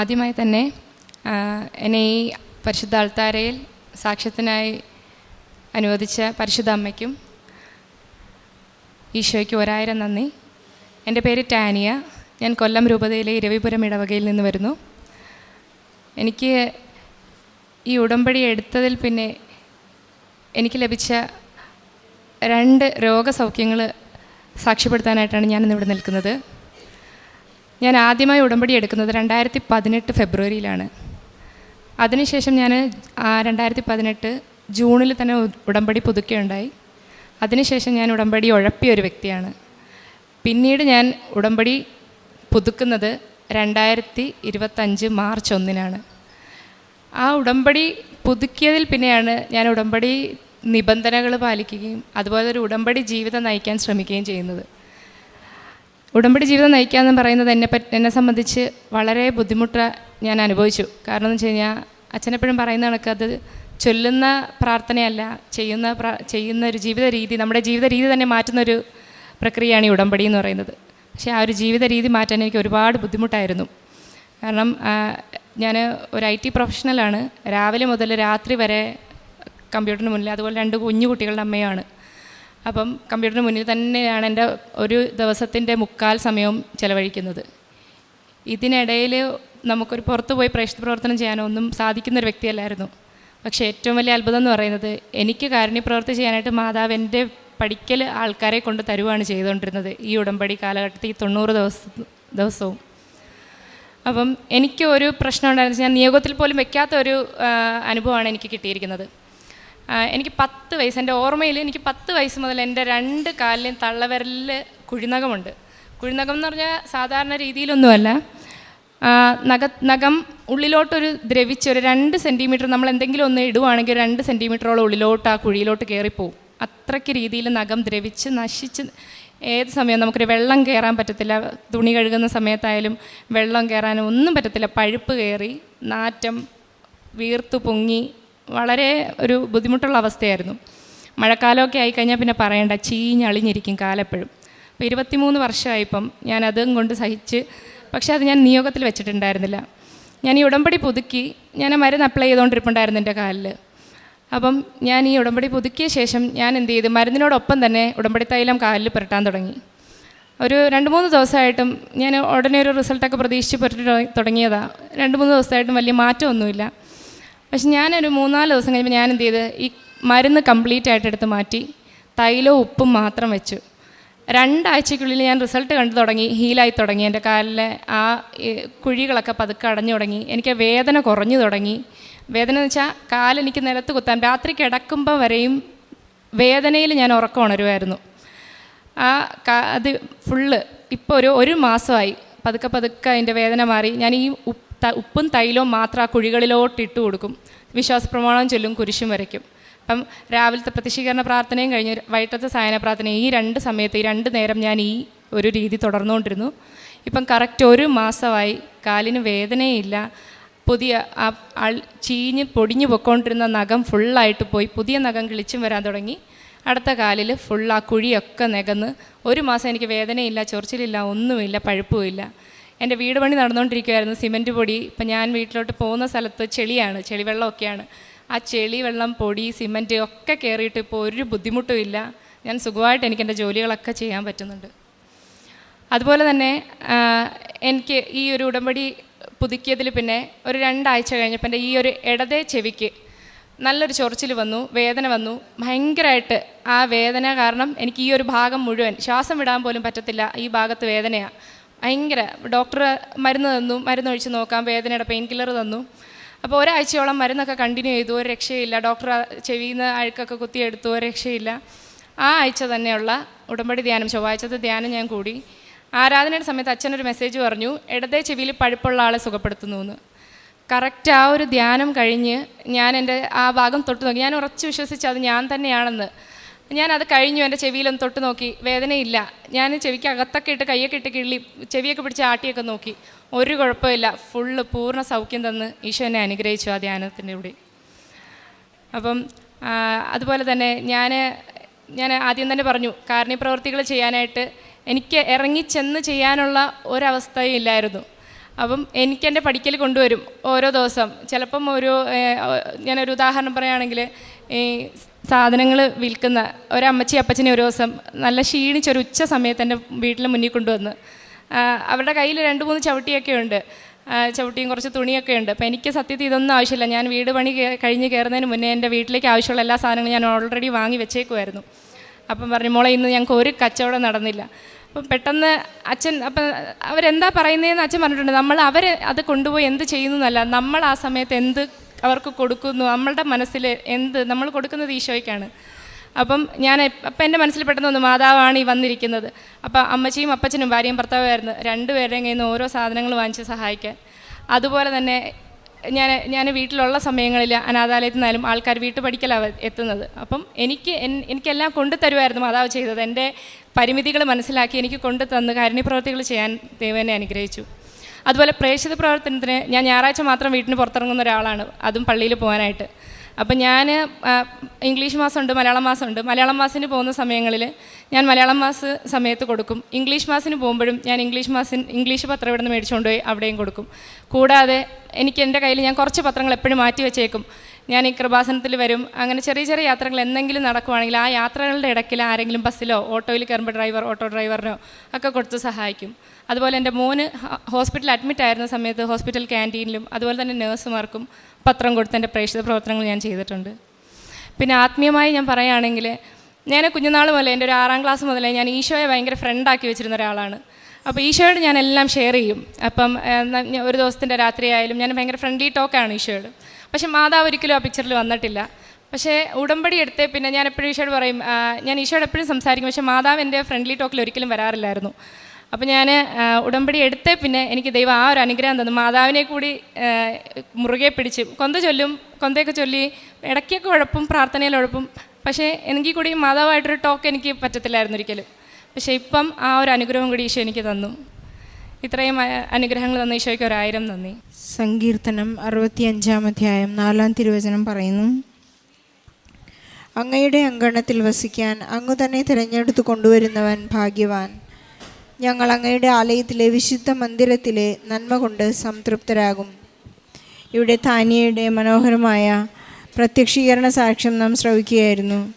ആദ്യമായി തന്നെ എന്നെ ഈ പരിശുദ്ധ അൾത്താരയിൽ സാക്ഷ്യത്തിനായി അനുവദിച്ച പരിശുദ്ധ അമ്മയ്ക്കും ഈശോയ്ക്ക് ഒരായിരം നന്ദി. എന്റെ പേര് ടാനിയ. ഞാൻ കൊല്ലം രൂപതയിലെ ഇരവിപുരം ഇടവകയിൽ നിന്ന് വരുന്നു. എനിക്ക് ഈ ഉടമ്പടി എടുത്തതിൽ പിന്നെ എനിക്ക് ലഭിച്ച രണ്ട് രോഗസൗഖ്യങ്ങൾ സാക്ഷ്യപ്പെടുത്താനായിട്ടാണ് ഞാനിന്നിവിടെ നിൽക്കുന്നത്. ഞാൻ ആദ്യമായി ഉടമ്പടി എടുക്കുന്നത് രണ്ടായിരത്തി പതിനെട്ട് ഫെബ്രുവരിയിലാണ്. അതിനുശേഷം ഞാൻ രണ്ടായിരത്തി പതിനെട്ട് ജൂണിൽ തന്നെ ഉടമ്പടി പുതുക്കുകയുണ്ടായി അതിനുശേഷം ഞാൻ ഉടമ്പടി ഉഴപ്പിയ ഒരു വ്യക്തിയാണ്. പിന്നീട് ഞാൻ ഉടമ്പടി പുതുക്കുന്നത് രണ്ടായിരത്തി ഇരുപത്തഞ്ച് മാർച്ച് ഒന്നിനാണ്. ആ ഉടമ്പടി പുതുക്കിയതിൽ പിന്നെയാണ് ഞാൻ ഉടമ്പടി നിബന്ധനകൾ പാലിക്കുകയും അതുപോലെ ഒരു ഉടമ്പടി ജീവിതം നയിക്കാൻ ശ്രമിക്കുകയും ചെയ്യുന്നത്. ഉടമ്പടി ജീവിതം നയിക്കുക എന്ന് പറയുന്നത് എന്നെ പറ്റി എന്നെ സംബന്ധിച്ച് വളരെ ബുദ്ധിമുട്ട് ഞാൻ അനുഭവിച്ചു. കാരണം എന്ന് വെച്ച് കഴിഞ്ഞാൽ അച്ഛനെപ്പോഴും പറയുന്ന കണക്ക് അത് ചൊല്ലുന്ന പ്രാർത്ഥനയല്ല ചെയ്യുന്ന ചെയ്യുന്ന ഒരു ജീവിത രീതി നമ്മുടെ ജീവിത രീതി തന്നെ മാറ്റുന്ന ഒരു പ്രക്രിയയാണ് ഈ ഉടമ്പടി എന്ന് പറയുന്നത്. പക്ഷേ ആ ഒരു ജീവിത രീതി മാറ്റാൻ എനിക്ക് ഒരുപാട് ബുദ്ധിമുട്ടായിരുന്നു. കാരണം ഞാൻ ഒരു ഐ ടി പ്രൊഫഷണലാണ്. രാവിലെ മുതൽ രാത്രി വരെ കമ്പ്യൂട്ടറിന് മുന്നിൽ അതുപോലെ രണ്ട് കുഞ്ഞു കുട്ടികളുടെ അമ്മയാണ് അപ്പം കമ്പ്യൂട്ടറിന് മുന്നിൽ തന്നെയാണ് എന്റെ ഒരു ദിവസത്തിന്റെ മുക്കാൽ സമയവും ചിലവഴിക്കുന്നത്. ഇതിനിടയിൽ നമുക്കൊരു പുറത്ത് പോയി പ്രേക്ഷിത പ്രവർത്തനം ചെയ്യാനോ ഒന്നും സാധിക്കുന്ന ഒരു വ്യക്തിയല്ലായിരുന്നു. പക്ഷേ ഏറ്റവും വലിയ അത്ഭുതം എന്ന് പറയുന്നത് എനിക്ക് കാരുണ്യ പ്രവർത്തി ചെയ്യാനായിട്ട് മാതാവ് എന്റെ പഠിക്കൽ ആൾക്കാരെ കൊണ്ട് തരുവാണ് ചെയ്തുകൊണ്ടിരുന്നത് ഈ ഉടമ്പടി കാലഘട്ടത്തിൽ തൊണ്ണൂറ് ദിവസ ദിവസവും. അപ്പം എനിക്ക് ഒരു പ്രശ്നം ഉണ്ടായിരുന്നു. ഞാൻ നിയോഗത്തിൽ പോലും വെക്കാത്ത ഒരു അനുഭവമാണ് എനിക്ക് കിട്ടിയിരിക്കുന്നത്. എനിക്ക് പത്ത് വയസ്സ് എന്റെ ഓർമ്മയിൽ എനിക്ക് പത്ത് വയസ്സ് മുതൽ എന്റെ രണ്ട് കാലിലും തള്ളവിരലിൽ കുഴിനഖമുണ്ട് കുഴിനഖം എന്ന് പറഞ്ഞാൽ സാധാരണ രീതിയിലൊന്നുമല്ല. നഗ നഖ ഉള്ളിലോട്ടൊരു ദ്രവിച്ച് ഒരു രണ്ട് സെന്റിമീറ്റർ നമ്മൾ എന്തെങ്കിലും ഒന്ന് ഇടുവാണെങ്കിൽ രണ്ട് സെന്റിമീറ്ററോളം ഉള്ളിലോട്ട് ആ കുഴിയിലോട്ട് കയറിപ്പോവും. അത്രയ്ക്ക് രീതിയിൽ നഖം ദ്രവിച്ച് നശിച്ച് ഏത് സമയവും നമുക്കൊരു വെള്ളം കയറാൻ പറ്റത്തില്ല. തുണി കഴുകുന്ന സമയത്തായാലും വെള്ളം കയറാനും ഒന്നും പറ്റത്തില്ല. പഴുപ്പ് കയറി നാറ്റം വീർത്തു പൊങ്ങി വളരെ ഒരു ബുദ്ധിമുട്ടുള്ള അവസ്ഥയായിരുന്നു. മഴക്കാലമൊക്കെ ആയിക്കഴിഞ്ഞാൽ പിന്നെ പറയണ്ട ചീഞ്ഞളിഞ്ഞിരിക്കും കാലെപ്പോഴും. അപ്പോൾ ഇരുപത്തിമൂന്ന് വർഷമായിപ്പം ഞാൻ അതും കൊണ്ട് സഹിച്ച് പക്ഷേ അത് ഞാൻ നിയോഗത്തിൽ വെച്ചിട്ടുണ്ടായിരുന്നില്ല. ഞാൻ ഈ ഉടമ്പടി പുതുക്കി ഞാൻ മരുന്ന് അപ്ലൈ ചെയ്തുകൊണ്ടിരിപ്പുണ്ടായിരുന്നു എന്റെ കാലിൽ അപ്പം ഞാൻ ഈ ഉടമ്പടി പുതുക്കിയ ശേഷം ഞാൻ എന്ത് ചെയ്തു? മരുന്നിനോടൊപ്പം തന്നെ ഉടമ്പടി തൈലം കാലിൽ പുരട്ടാൻ തുടങ്ങി. ഒരു രണ്ട് മൂന്ന് ദിവസമായിട്ടും ഞാൻ ഉടനെ ഒരു റിസൾട്ടൊക്കെ പ്രതീക്ഷിച്ച് പുരട്ടി തുടങ്ങിയതാണ് രണ്ട് മൂന്ന് ദിവസമായിട്ടും വലിയ മാറ്റമൊന്നുമില്ല. പക്ഷെ ഞാനൊരു മൂന്നാൽ ദിവസം കഴിയുമ്പോൾ ഞാൻ എന്ത് ചെയ്ത്? ഈ മരുന്ന് കംപ്ലീറ്റ് ആയിട്ട് എടുത്ത് മാറ്റി തൈലവും ഉപ്പും മാത്രം വെച്ചു. രണ്ടാഴ്ചയ്ക്കുള്ളിൽ ഞാൻ റിസൾട്ട് കണ്ടു തുടങ്ങി ഹീലായി തുടങ്ങി. എന്റെ കാലിലെ ആ കുഴികളൊക്കെ പതുക്കെ അടഞ്ഞു തുടങ്ങി. എനിക്ക് വേദന കുറഞ്ഞു തുടങ്ങി. വേദന എന്ന് വെച്ചാൽ കാലെനിക്ക് നിലത്ത് കുത്താൻ രാത്രി കിടക്കുമ്പോൾ വരെയും വേദനയിൽ ഞാൻ ഉറക്കം ഉണരുമായിരുന്നു ആ അത് ഫുള്ള് ഇപ്പോൾ ഒരു ഒരു മാസമായി. പതുക്കെ പതുക്കെ അതിന്റെ വേദന മാറി. ഞാൻ ഈ ഉപ്പ് ഉപ്പും തൈലവും മാത്രം ആ കുഴികളിലോട്ട് ഇട്ട് കൊടുക്കും. വിശ്വാസ പ്രമാണം ചൊല്ലും കുരിശും വരയ്ക്കും. അപ്പം രാവിലത്തെ പ്രതിഷീകരണ പ്രാർത്ഥനയും കഴിഞ്ഞ് വൈകിട്ടത്തെ സായന പ്രാർത്ഥനയും ഈ രണ്ട് സമയത്ത് ഈ രണ്ട് നേരം ഞാൻ ഈ ഒരു രീതി തുടർന്നുകൊണ്ടിരുന്നു. ഇപ്പം കറക്റ്റ് ഒരു മാസമായി കാലിന് വേദനയില്ല. പുതിയ ആ അൾ ചീഞ്ഞ് പൊടിഞ്ഞു പൊയ്ക്കൊണ്ടിരുന്ന നഖം ഫുള്ളായിട്ട് പോയി. പുതിയ നഖം കിളിച്ചും വരാൻ തുടങ്ങി. അടുത്ത കാലിൽ ഫുൾ ആ കുഴിയൊക്കെ നികന്ന്. ഒരു മാസം എനിക്ക് വേദനയില്ല ചൊറിച്ചിലില്ല ഒന്നുമില്ല പഴുപ്പുമില്ല. എന്റെ വീട് പണി നടന്നുകൊണ്ടിരിക്കുമായിരുന്നു സിമന്റ് പൊടി. ഇപ്പം ഞാൻ വീട്ടിലോട്ട് പോകുന്ന സ്ഥലത്ത് ചെളിയാണ് ചെളിവെള്ളമൊക്കെയാണ്. ആ ചെളി വെള്ളം പൊടി സിമന്റ് ഒക്കെ കയറിയിട്ട് ഇപ്പോൾ ഒരു ബുദ്ധിമുട്ടും ഇല്ല. ഞാൻ സുഖമായിട്ട് എനിക്ക് എന്റെ ജോലികളൊക്കെ ചെയ്യാൻ പറ്റുന്നുണ്ട്. അതുപോലെ തന്നെ എനിക്ക് ഈ ഒരു ഉടമ്പടി പുതുക്കിയതിൽ പിന്നെ ഒരു രണ്ടാഴ്ച കഴിഞ്ഞപ്പോൾ എന്റെ ഈ ഒരു ഇടതേ ചെവിക്ക് നല്ലൊരു ചൊറിച്ചിൽ വന്നു വേദന വന്നു. ഭയങ്കരമായിട്ട് ആ വേദന കാരണം എനിക്ക് ഈ ഒരു ഭാഗം മുഴുവൻ ശ്വാസം വിടാൻ പോലും പറ്റത്തില്ല. ഈ ഭാഗത്ത് വേദനയാണ് ഭയങ്കര ഡോക്ടർ മരുന്ന് തന്നു മരുന്ന് ഒഴിച്ച് നോക്കാം വേദനയുടെ പെയിൻ കില്ലർ തന്നു. അപ്പോൾ ഒരാഴ്ചയോളം മരുന്നൊക്കെ കണ്ടിന്യൂ ചെയ്തു ഒരു രക്ഷയില്ല. ഡോക്ടർ ചെവിയിൽ അഴുക്കൊക്കെ കുത്തിയെടുത്തു ഒരു രക്ഷയില്ല. ആ ആഴ്ച തന്നെയുള്ള ഉടമ്പടി ധ്യാനം ചൊവ്വാഴ്ചത്തെ ധ്യാനം ഞാൻ കൂടി. ആരാധനയുടെ സമയത്ത് അച്ഛനൊരു മെസ്സേജ് പറഞ്ഞു ഇടതേ ചെവിയിൽ പഴുപ്പുള്ള ആളെ സുഖപ്പെടുത്തുന്നു എന്ന് കറക്റ്റ് ആ ഒരു ധ്യാനം കഴിഞ്ഞ് ഞാൻ എന്റെ ആ ഭാഗം തൊട്ട് നോക്കി. ഞാൻ ഉറച്ചു വിശ്വസിച്ച് അത് ഞാൻ തന്നെയാണെന്ന്. ഞാൻ അത് കഴിഞ്ഞു എന്റെ ചെവിയിലൊന്ന് തൊട്ട് നോക്കി. വേദനയില്ല. ഞാൻ ചെവിക്ക് അകത്തൊക്കെ ഇട്ട് കയ്യൊക്കെ ഇട്ട് കിള്ളി ചെവിയൊക്കെ പിടിച്ച് ആട്ടിയൊക്കെ നോക്കി. ഒരു കുഴപ്പമില്ല. ഫുള്ള് പൂർണ സൗഖ്യം തന്ന് ഈശോ എന്നെ അനുഗ്രഹിച്ചു ആ ധ്യാനത്തിന്റെ കൂടി. അപ്പം അതുപോലെ തന്നെ ഞാൻ ഞാൻ ആദ്യം തന്നെ പറഞ്ഞു കാരുണ്യപ്രവർത്തികൾ ചെയ്യാനായിട്ട് എനിക്ക് ഇറങ്ങിച്ചെന്ന് ചെയ്യാനുള്ള ഒരവസ്ഥയും ഇല്ലായിരുന്നു. അപ്പം എനിക്കെന്റെ പഠിക്കൽ കൊണ്ടുവരും ഓരോ ദിവസം. ചിലപ്പം ഒരു ഞാനൊരു ഉദാഹരണം പറയുകയാണെങ്കിൽ ഈ സാധനങ്ങൾ വിൽക്കുന്ന ഒരമ്മച്ചി അപ്പച്ചനെ ഒരു ദിവസം നല്ല ക്ഷീണിച്ചൊരു ഉച്ച സമയത്ത് എന്റെ വീട്ടിൽ മുന്നിൽ കൊണ്ടുവന്ന്. അവരുടെ കയ്യിൽ രണ്ട് മൂന്ന് ചവിട്ടിയൊക്കെ ഉണ്ട്. ചവിട്ടിയും കുറച്ച് തുണിയൊക്കെ ഉണ്ട്. അപ്പോൾ എനിക്ക് സത്യത്തിൽ ഇതൊന്നും ആവശ്യമില്ല. ഞാൻ വീട് പണി കഴിഞ്ഞ് കയറുന്നതിന് മുന്നേ എന്റെ വീട്ടിലേക്ക് ആവശ്യമുള്ള എല്ലാ സാധനങ്ങളും ഞാൻ ഓൾറെഡി വാങ്ങി വെച്ചേക്കുമായിരുന്നു അപ്പം പറഞ്ഞു മോളെ ഇന്ന് ഞങ്ങൾക്ക് ഒരു കച്ചവടം നടന്നില്ല. അപ്പം പെട്ടെന്ന് അച്ഛൻ അപ്പം അവരെന്താ പറയുന്നതെന്ന് അച്ഛൻ പറഞ്ഞിട്ടുണ്ട്. നമ്മൾ അവർ അത് കൊണ്ടുപോയി എന്ത് ചെയ്യുന്നു എന്നല്ല. നമ്മൾ ആ സമയത്ത് എന്ത് അവർക്ക് കൊടുക്കുന്നു. നമ്മളുടെ മനസ്സിൽ എന്ത് നമ്മൾ കൊടുക്കുന്നത് ഈശോയ്ക്കാണ്. അപ്പം ഞാൻ അപ്പം എന്റെ മനസ്സിൽ പെട്ടെന്ന് ഒന്ന് മാതാവാണ് ഈ വന്നിരിക്കുന്നത്. അപ്പം അമ്മച്ചിയും അപ്പച്ചനും ഭാര്യയും ഭർത്താവുമായിരുന്നു. രണ്ടുപേരുടെയും കയ്യിൽ നിന്ന് ഓരോ സാധനങ്ങൾ വാങ്ങിച്ച് സഹായിക്കാൻ. അതുപോലെ തന്നെ ഞാൻ ഞാൻ വീട്ടിലുള്ള സമയങ്ങളിൽ അനാഥാലയത്തിൽ നിന്നാലും ആൾക്കാർ വീട്ടു പഠിക്കലാണ് എത്തുന്നത്. അപ്പം എനിക്ക് എനിക്കെല്ലാം കൊണ്ടു തരുമായിരുന്നു മാതാവ് ചെയ്തത്. എന്റെ പരിമിതികൾ മനസ്സിലാക്കി എനിക്ക് കൊണ്ടു തന്ന് കാരുണ്യപ്രവർത്തികൾ ചെയ്യാൻ ദൈവനെ അനുഗ്രഹിച്ചു. അതുപോലെ പ്രേക്ഷിത പ്രവർത്തനത്തിന് ഞാൻ ഞായറാഴ്ച മാത്രം വീട്ടിന് പുറത്തിറങ്ങുന്ന ഒരാളാണ്. അതും പള്ളിയിൽ പോകാനായിട്ട്. അപ്പം ഞാൻ ഇംഗ്ലീഷ് മാസമുണ്ട് മലയാളം മാസമുണ്ട്. മലയാളം മാസത്തിന് പോകുന്ന സമയങ്ങളിൽ ഞാൻ മലയാളം മാസ് സമയത്ത് കൊടുക്കും. ഇംഗ്ലീഷ് മാസിന് പോകുമ്പോഴും ഞാൻ ഇംഗ്ലീഷ് മാസിന് ഇംഗ്ലീഷ് പത്രം ഇവിടെ നിന്ന് മേടിച്ചുകൊണ്ട് പോയി അവിടെയും കൊടുക്കും. കൂടാതെ എനിക്ക് എന്റെ കയ്യിൽ ഞാൻ കുറച്ച് പത്രങ്ങൾ എപ്പോഴും മാറ്റി വെച്ചേക്കും. ഞാൻ ഈ കൃപാസനത്തിൽ വരും. അങ്ങനെ ചെറിയ ചെറിയ യാത്രകൾ എന്തെങ്കിലും നടക്കുവാണെങ്കിൽ ആ യാത്രകളുടെ ഇടയ്ക്കിൽ ആരെങ്കിലും ബസ്സിലോ ഓട്ടോയിൽ കയറുമ്പോൾ ഡ്രൈവർ ഓട്ടോ ഡ്രൈവറിനോ ഒക്കെ കൊടുത്ത് സഹായിക്കും. അതുപോലെ എന്റെ മോന് ഹോസ്പിറ്റലിൽ അഡ്മിറ്റ് ആയിരുന്ന സമയത്ത് ഹോസ്പിറ്റൽ ക്യാന്റീനിലും അതുപോലെ തന്നെ നേഴ്സുമാർക്കും പത്രം കൊടുത്ത് എന്റെ പ്രേക്ഷിത പ്രവർത്തനങ്ങൾ ഞാൻ ചെയ്തിട്ടുണ്ട്. പിന്നെ ആത്മീയമായി ഞാൻ പറയുകയാണെങ്കിൽ ഞാൻ കുഞ്ഞുനാൾ മുതലേ എന്റെ ഒരു ആറാം ക്ലാസ് മുതലേ ഞാൻ ഈശോയെ ഭയങ്കര ഫ്രണ്ടാക്കി വെച്ചിരുന്ന ഒരാളാണ്. അപ്പോൾ ഈശോയോട് ഞാൻ എല്ലാം ഷെയർ ചെയ്യും. അപ്പം ഒരു ദിവസത്തിന്റെ രാത്രിയായാലും ഞാൻ ഭയങ്കര ഫ്രണ്ട്ലി ടോക്കാണ് ഈശോയോട്. പക്ഷേ മാതാവ് ഒരിക്കലും ആ പിക്ചറിൽ വന്നിട്ടില്ല. പക്ഷേ ഉടമ്പടി എടുത്ത് പിന്നെ ഞാൻ എപ്പോഴും ഈശോയോട് പറയും ഞാൻ ഈശോയോട് എപ്പോഴും സംസാരിക്കും. പക്ഷേ മാതാവ് എന്റെ ഫ്രണ്ട്ലി ടോക്കിൽ ഒരിക്കലും വരാറില്ലായിരുന്നു. അപ്പോൾ ഞാൻ ഉടമ്പടി എടുത്തേ പിന്നെ എനിക്ക് ദൈവം ആ ഒരു അനുഗ്രഹം തന്നു. മാതാവിനെ കൂടി മുറുകെ പിടിച്ച് കൊന്ത ചൊല്ലും കൊന്തയൊക്കെ ചൊല്ലി ഇടയ്ക്കൊക്കെ ഉഴപ്പും പ്രാർത്ഥനയിൽ ഉഴപ്പും. പക്ഷേ എനിക്ക് കൂടി മാതാവായിട്ടൊരു ടോക്ക് എനിക്ക് പറ്റത്തില്ലായിരുന്നു ഒരിക്കലും. പക്ഷേ ഇപ്പം ആ ഒരു അനുഗ്രഹം കൂടി ഈശോ എനിക്ക് തന്നു. ഇത്രയും അനുഗ്രഹങ്ങൾ തന്ന ഈശോയ്ക്ക് ഒരായിരം നന്ദി. സങ്കീർത്തനം അറുപത്തിയഞ്ചാം അധ്യായം നാലാം തിരുവചനം പറയുന്നു. അങ്ങയുടെ അങ്കണത്തിൽ വസിക്കാൻ അങ്ങു തന്നെ തിരഞ്ഞെടുത്ത് കൊണ്ടുവരുന്നവൻ ഭാഗ്യവാൻ. ഞങ്ങൾ അങ്ങയുടെ ആലയത്തിലെ വിശുദ്ധ മന്ദിരത്തിലെ നന്മ കൊണ്ട് സംതൃപ്തരാകും. ഇവിടെ താനിയയുടെ മനോഹരമായ പ്രത്യക്ഷീകരണ സാക്ഷ്യം നാം ശ്രവിക്കുകയായിരുന്നു.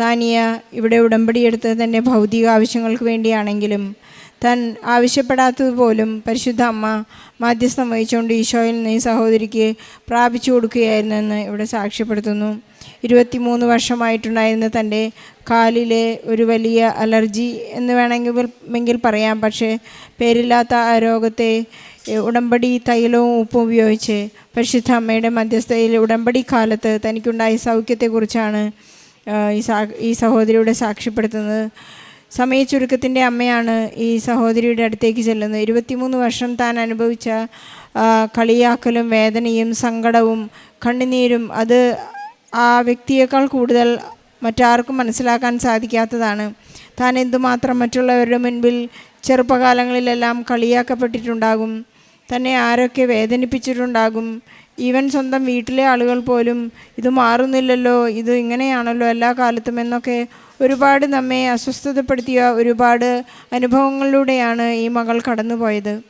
താനിയ ഇവിടെ ഉടമ്പടിയെടുത്തത് തന്റെ ഭൗതിക ആവശ്യങ്ങൾക്ക് വേണ്ടിയാണെങ്കിലും താൻ ആവശ്യപ്പെടാത്തതുപോലും പരിശുദ്ധ അമ്മ മാധ്യസ്ഥം വഹിച്ചുകൊണ്ട് ഈശോയിൽ നിന്ന് ഈ സഹോദരിക്ക് പ്രാപിച്ചു കൊടുക്കുകയായിരുന്നെന്ന് ഇവിടെ സാക്ഷ്യപ്പെടുത്തുന്നു. ഇരുപത്തിമൂന്ന് വർഷമായിട്ടുണ്ടായിരുന്ന തന്റെ കാലിലെ ഒരു വലിയ അലർജി എന്ന് വേണമെങ്കിൽ പറയാം. പക്ഷേ പേരില്ലാത്ത ആ രോഗത്തെ ഉടമ്പടി തൈലവും ഉപ്പും ഉപയോഗിച്ച് പരിശുദ്ധ അമ്മയുടെ മധ്യസ്ഥതയിൽ ഉടമ്പടി കാലത്ത് തനിക്കുണ്ടായ സൗഖ്യത്തെക്കുറിച്ചാണ് ഈ സാ ഈ സഹോദരിയുടെ സാക്ഷ്യപ്പെടുത്തുന്നത്. സമയ ചുരുക്കത്തിന്റെ അമ്മയാണ് ഈ സഹോദരിയുടെ അടുത്തേക്ക് ചെല്ലുന്നത്. ഇരുപത്തിമൂന്ന് വർഷം താൻ അനുഭവിച്ച കളിയാക്കലും വേദനയും സങ്കടവും കണ്ണുനീരും അത് ആ വ്യക്തിയേക്കാൾ കൂടുതൽ മറ്റാർക്കും മനസ്സിലാക്കാൻ സാധിക്കാത്തതാണ്. താൻ എന്തുമാത്രം മറ്റുള്ളവരുടെ മുൻപിൽ ചെറുപ്പകാലങ്ങളിലെല്ലാം കളിയാക്കപ്പെട്ടിട്ടുണ്ടാകും തന്നെ ആരൊക്കെ വേദനിപ്പിച്ചിട്ടുണ്ടാകും ഈവൻ സ്വന്തം വീട്ടിലെ ആളുകൾ പോലും ഇത് മാറുന്നില്ലല്ലോ ഇത് ഇങ്ങനെയാണല്ലോ എല്ലാ കാലത്തും എന്നൊക്കെ ഒരുപാട് നമ്മെ അസ്വസ്ഥതപ്പെടുത്തിയ ഒരുപാട് അനുഭവങ്ങളിലൂടെയാണ് ഈ മകൾ കടന്നുപോയത്.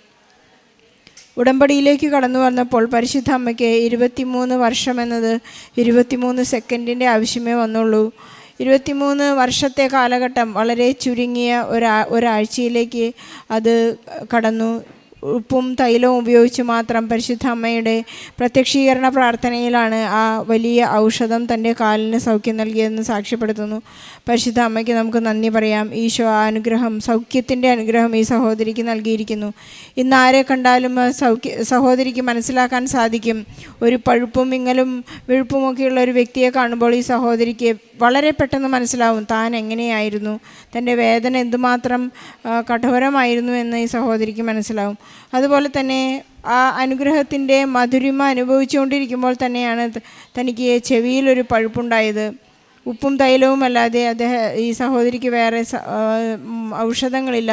ഉടമ്പടിയിലേക്ക് കടന്നു വന്നപ്പോൾ പരിശുദ്ധ അമ്മയ്ക്ക് ഇരുപത്തിമൂന്ന് വർഷം എന്നത് ഇരുപത്തിമൂന്ന് സെക്കൻഡിന്റെ ആവശ്യമേ വന്നുള്ളൂ. ഇരുപത്തിമൂന്ന് വർഷത്തെ കാലഘട്ടം വളരെ ചുരുങ്ങിയ ഒരാ ഒരാഴ്ചയിലേക്ക് അത് കടന്നു. ഉപ്പും തൈലവും ഉപയോഗിച്ച് മാത്രം പരിശുദ്ധ അമ്മയുടെ പ്രത്യക്ഷീകരണ പ്രാർത്ഥനയിലാണ് ആ വലിയ ഔഷധം തന്റെ കാലിന് സൗഖ്യം നൽകിയതെന്ന് സാക്ഷ്യപ്പെടുത്തുന്നു. പരിശുദ്ധ അമ്മയ്ക്ക് നമുക്ക് നന്ദി പറയാം. ഈശോ ആ അനുഗ്രഹം സൗഖ്യത്തിന്റെ അനുഗ്രഹം ഈ സഹോദരിക്ക് നൽകിയിരിക്കുന്നു. ഇന്ന് ആരെ കണ്ടാലും സൗഖ്യ സഹോദരിക്ക് മനസ്സിലാക്കാൻ സാധിക്കും. ഒരു പഴുപ്പും വിങ്ങലും വിഴുപ്പുമൊക്കെയുള്ള ഒരു വ്യക്തിയെ കാണുമ്പോൾ ഈ സഹോദരിക്ക് വളരെ പെട്ടെന്ന് മനസ്സിലാവും താൻ എങ്ങനെയായിരുന്നു. തന്റെ വേദന എന്തുമാത്രം കഠോരമായിരുന്നു എന്ന് ഈ സഹോദരിക്ക് മനസ്സിലാവും. അതുപോലെ തന്നെ ആ അനുഗ്രഹത്തിന്റെ മധുരിമ അനുഭവിച്ചുകൊണ്ടിരിക്കുമ്പോൾ തന്നെയാണ് തനിക്ക് ചെവിയിലൊരു പഴുപ്പുണ്ടായത്. ഉപ്പും തൈലവും അല്ലാതെ അദ്ദേഹം ഈ സഹോദരിക്ക് വേറെ ഔഷധങ്ങളില്ല.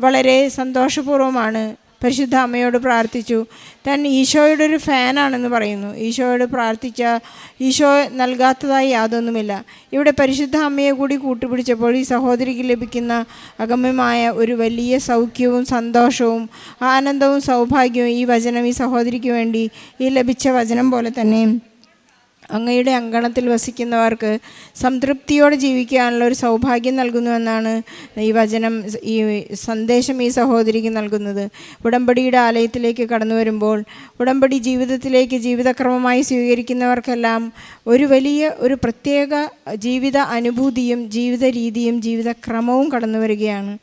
വളരെ സന്തോഷപൂർവമാണ് പരിശുദ്ധ അമ്മയോട് പ്രാർത്ഥിച്ചു. താൻ ഈശോയുടെ ഒരു ഫാനാണെന്ന് പറയുന്നു. ഈശോയോട് പ്രാർത്ഥിച്ച ഈശോ നൽകാത്തതായി യാതൊന്നുമില്ല. ഇവിടെ പരിശുദ്ധ അമ്മയെ കൂടി കൂട്ടുപിടിച്ചപ്പോൾ ഈ സഹോദരിക്ക് ലഭിക്കുന്ന അഗമ്യമായ ഒരു വലിയ സൗഖ്യവും സന്തോഷവും ആനന്ദവും സൗഭാഗ്യവും ഈ വചനം ഈ സഹോദരിക്ക് വേണ്ടി ഈ ലഭിച്ച വചനം പോലെ തന്നെ. അങ്ങയുടെ അങ്കണത്തിൽ വസിക്കുന്നവർക്ക് സംതൃപ്തിയോടെ ജീവിക്കാനുള്ള ഒരു സൗഭാഗ്യം നൽകുന്നുവെന്നാണ് ഈ വചനം ഈ സന്ദേശം ഈ സഹോദരിക്ക് നൽകുന്നത്. ഉടമ്പടിയുടെ ആലയത്തിലേക്ക് കടന്നു വരുമ്പോൾ ഉടമ്പടി ജീവിതത്തിലേക്ക് ജീവിതക്രമമായി സ്വീകരിക്കുന്നവർക്കെല്ലാം ഒരു വലിയ ഒരു പ്രത്യേക ജീവിത അനുഭൂതിയും ജീവിത രീതിയും ജീവിതക്രമവും കടന്നു വരികയാണ്.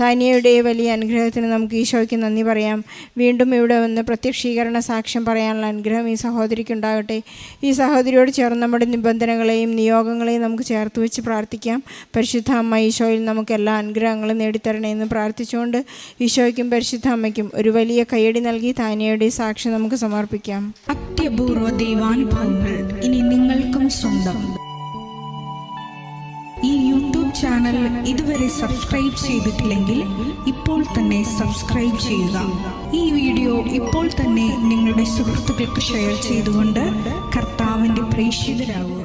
താനിയയുടെ വലിയ അനുഗ്രഹത്തിന് നമുക്ക് ഈശോയ്ക്ക് നന്ദി പറയാം. വീണ്ടും ഇവിടെ വന്ന് പ്രത്യക്ഷീകരണ സാക്ഷ്യം പറയാനുള്ള അനുഗ്രഹം ഈ സഹോദരിക്കുണ്ടാകട്ടെ ഈ ഈ സഹോദരിയോട് ചേർന്ന് നമ്മുടെ നിബന്ധനകളെയും നിയോഗങ്ങളെയും നമുക്ക് ചേർത്ത് വെച്ച് പ്രാർത്ഥിക്കാം. പരിശുദ്ധ അമ്മ ഈശോയിൽ നമുക്ക് എല്ലാ അനുഗ്രഹങ്ങളും നേടിത്തരണേ എന്ന് പ്രാർത്ഥിച്ചുകൊണ്ട് ഈശോയ്ക്കും പരിശുദ്ധ അമ്മയ്ക്കും ഒരു വലിയ കയ്യടി നൽകി താനയുടെ സാക്ഷി നമുക്ക് സമർപ്പിക്കാം. അത്യപൂർവ ദൈവാനുഭവങ്ങൾ ഇനി നിങ്ങൾക്കും സ്വന്തം. ഈ യൂട്യൂബ് ചാനൽ ഇതുവരെ സബ്സ്ക്രൈബ് ചെയ്തിട്ടില്ലെങ്കിൽ ഇപ്പോൾ തന്നെ സബ്സ്ക്രൈബ് ചെയ്യുക. ഈ വീഡിയോ ഇപ്പോൾ തന്നെ നിങ്ങളുടെ സുഹൃത്തുക്കൾക്ക് ഷെയർ ചെയ്തുകൊണ്ട് കർത്താവിന്റെ പ്രേക്ഷിതരാകുക